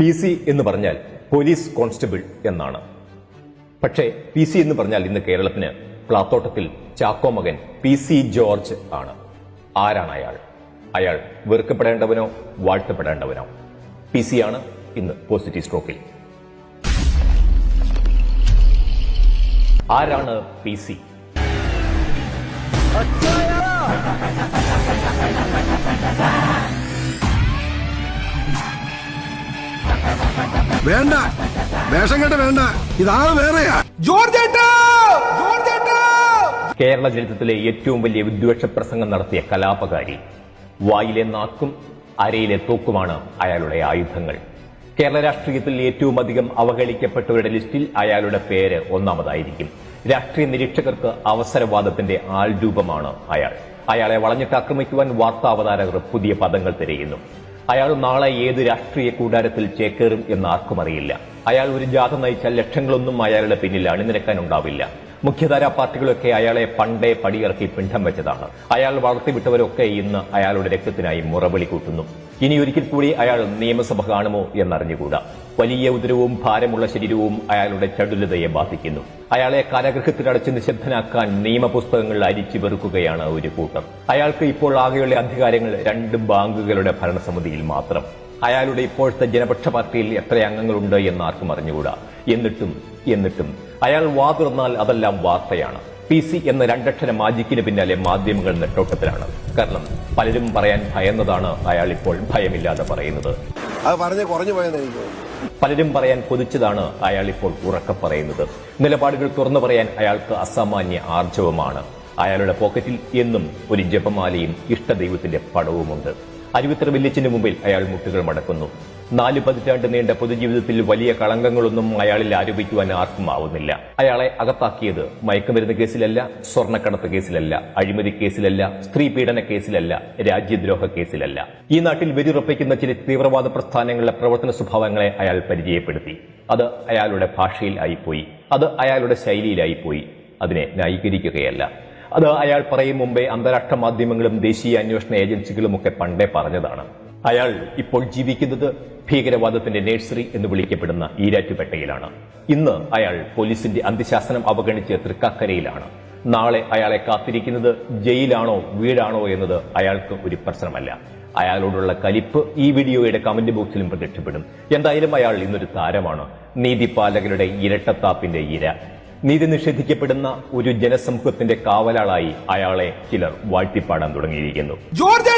P C എന്ന് പറഞ്ഞാൽ police constable എന്നാണ്. പക്ഷേ പി സി എന്ന് പറഞ്ഞാൽ ഇന്ന് കേരളത്തിന് പ്ലാത്തോട്ടത്തിൽ ചാക്കോ മകൻ പി സി ജോർജ് ആണ്. ആരാണ് അയാൾ? അയാൾ വെറുക്കപ്പെടേണ്ടവനോ വാഴ്ത്തപ്പെടേണ്ടവനോ? പി സി ആണ് ഇന്ന് പോസിറ്റീവ് സ്ട്രോക്കിൽ. ആരാണ് പി സി? വേണ്ട. വേഷം കേട്ട വേണ്ട. ഇതാണ് വേറെയാ. ജോർജ്! കേരള ചരിത്രത്തിലെ ഏറ്റവും വലിയ വിദ്വേഷ പ്രസംഗം നടത്തിയ കലാപകാരി വായിലെ നാക്കും അരയിലെ തോക്കുമാണ് അയാളുടെ ആയുധങ്ങൾ. കേരള രാഷ്ട്രീയത്തിൽ ഏറ്റവും അധികം അവഹേളിക്കപ്പെട്ടവരുടെ ലിസ്റ്റിൽ അയാളുടെ പേര് ഒന്നാമതായിരിക്കും. രാഷ്ട്രീയ നിരീക്ഷകർക്ക് അവസരവാദത്തിന്റെ ആൾരൂപമാണ് അയാൾ. അയാളെ വളഞ്ഞിട്ട് ആക്രമിക്കുവാൻ വാർത്താ അവതാരകർ പുതിയ പദങ്ങൾ തിരയുന്നു. അയാൾ നാളെ ഏത് രാഷ്ട്രീയ കൂടാരത്തിൽ ചേക്കേറും എന്ന് ആർക്കും അറിയില്ല. അയാൾ ഒരു ജാഥ നയിച്ചാൽ ലക്ഷങ്ങളൊന്നും അയാളുടെ പിന്നിൽ അണിനിരക്കാനുണ്ടാവില്ല മുഖ്യധാരാ പാർട്ടികളൊക്കെ അയാളെ പണ്ടേ പടിയിറക്കി പിണ്ഡം വെച്ചതാണ്. അയാൾ വളർത്തിവിട്ടവരൊക്കെ ഇന്ന് അയാളുടെ രക്തത്തിനായി മുറവിളി കൂട്ടുന്നു. ഇനി ഒരിക്കൽ കൂടി അയാൾ നിയമസഭ കാണുമോ എന്നറിഞ്ഞുകൂടാ. വലിയ ഉദരവും ഭാരമുള്ള ശരീരവും അയാളുടെ ചടുലതയെ ബാധിക്കുന്നു. അയാളെ കാരാഗൃഹത്തിലടച്ച് നിശബ്ദനാക്കാൻ നിയമപുസ്തകങ്ങൾ അരിച്ചു വെറുക്കുകയാണ് ഒരു കൂട്ടം. അയാൾക്ക് ഇപ്പോൾ ആകെയുള്ള അധികാരങ്ങൾ രണ്ട് ബാങ്കുകളുടെ ഭരണസമിതിയിൽ മാത്രം. അയാളുടെ ഇപ്പോഴത്തെ ജനപക്ഷ പാർട്ടിയിൽ എത്ര അംഗങ്ങളുണ്ട് എന്ന് ആർക്കും അറിഞ്ഞുകൂടാ. എന്നിട്ടും എന്നിട്ടും അയാൾ വാ തുറന്നാൽ അതെല്ലാം വാർത്തയാണ്. പി സി എന്ന രണ്ടക്ഷര മാജിക്കിന് പിന്നാലെ മാധ്യമങ്ങൾ നെട്ടോട്ടത്തിലാണ്. കാരണം പലരും പറയാൻ ഭയന്നതാണ് അയാൾ ഇപ്പോൾ ഭയമില്ലാതെ പറയുന്നത്. പലരും പറയാൻ കൊതിച്ചതാണ് അയാൾ ഇപ്പോൾ ഉറക്ക പറയുന്നത്. നിലപാടുകൾ തുറന്നു പറയാൻ അയാൾക്ക് അസാമാന്യ ആർജവമാണ്. അയാളുടെ പോക്കറ്റിൽ എന്നും ഒരു ജപമാലയും ഇഷ്ടദൈവത്തിന്റെ പടവുമുണ്ട്. അരുവിത്തറ വില്ലിച്ചിന് മുമ്പിൽ അയാൾ മുട്ടുകൾ മടക്കുന്നു. നാല് പതിറ്റാണ്ട് നീണ്ട പൊതുജീവിതത്തിൽ വലിയ കളങ്കങ്ങളൊന്നും അയാളിൽ ആരോപിക്കുവാൻ ആർക്കും ആവുന്നില്ല. അയാളെ അകത്താക്കിയത് മയക്കുമരുന്ന് കേസിലല്ല സ്വർണക്കടത്ത് കേസിലല്ല അഴിമതി കേസിലല്ല സ്ത്രീ പീഡന കേസിലല്ല രാജ്യദ്രോഹ കേസിലല്ല. ഈ നാട്ടിൽ വെടിയുറപ്പിക്കുന്ന ചില തീവ്രവാദ പ്രസ്ഥാനങ്ങളുടെ പ്രവർത്തന സ്വഭാവങ്ങളെ അയാൾ പരിചയപ്പെടുത്തി. അത് അയാളുടെ ഭാഷയിൽ ആയിപ്പോയി. അത് അയാളുടെ ശൈലിയിലായിപ്പോയി. അതിനെ ന്യായീകരിക്കുകയല്ല. അത് അയാൾ പറയും മുമ്പേ അന്താരാഷ്ട്ര മാധ്യമങ്ങളും ദേശീയ അന്വേഷണ ഏജൻസികളും ഒക്കെ പണ്ടേ പറഞ്ഞതാണ്. അയാൾ ഇപ്പോൾ ജീവിക്കുന്നത് ഭീകരവാദത്തിന്റെ നേഴ്സറി എന്ന് വിളിക്കപ്പെടുന്ന ഈരാറ്റുപേട്ടയിലാണ്. ഇന്ന് അയാൾ പോലീസിന്റെ അന്ത്യശാസനം അവഗണിച്ച് തൃക്കാക്കരയിലാണ്. നാളെ അയാളെ കാത്തിരിക്കുന്നത് ജയിലാണോ വീടാണോ എന്നത് അയാൾക്ക് ഒരു പ്രശ്നമല്ല. അയാളോടുള്ള കലിപ്പ് ഈ വീഡിയോയുടെ കമന്റ് ബോക്സിലും പ്രത്യക്ഷപ്പെടും. എന്തായാലും അയാൾ ഇന്നൊരു താരമാണ്. നീതിപാലകരുടെ ഇരട്ടത്താപ്പിന്റെ ഇര. നീതി നിഷേധിക്കപ്പെടുന്ന ഒരു ജനസമൂഹത്തിന്റെ കാവലാളായി അയാളെ ചിലർ വാഴ്ത്തിപ്പാടാൻ തുടങ്ങിയിരിക്കുന്നു. ജോർജ്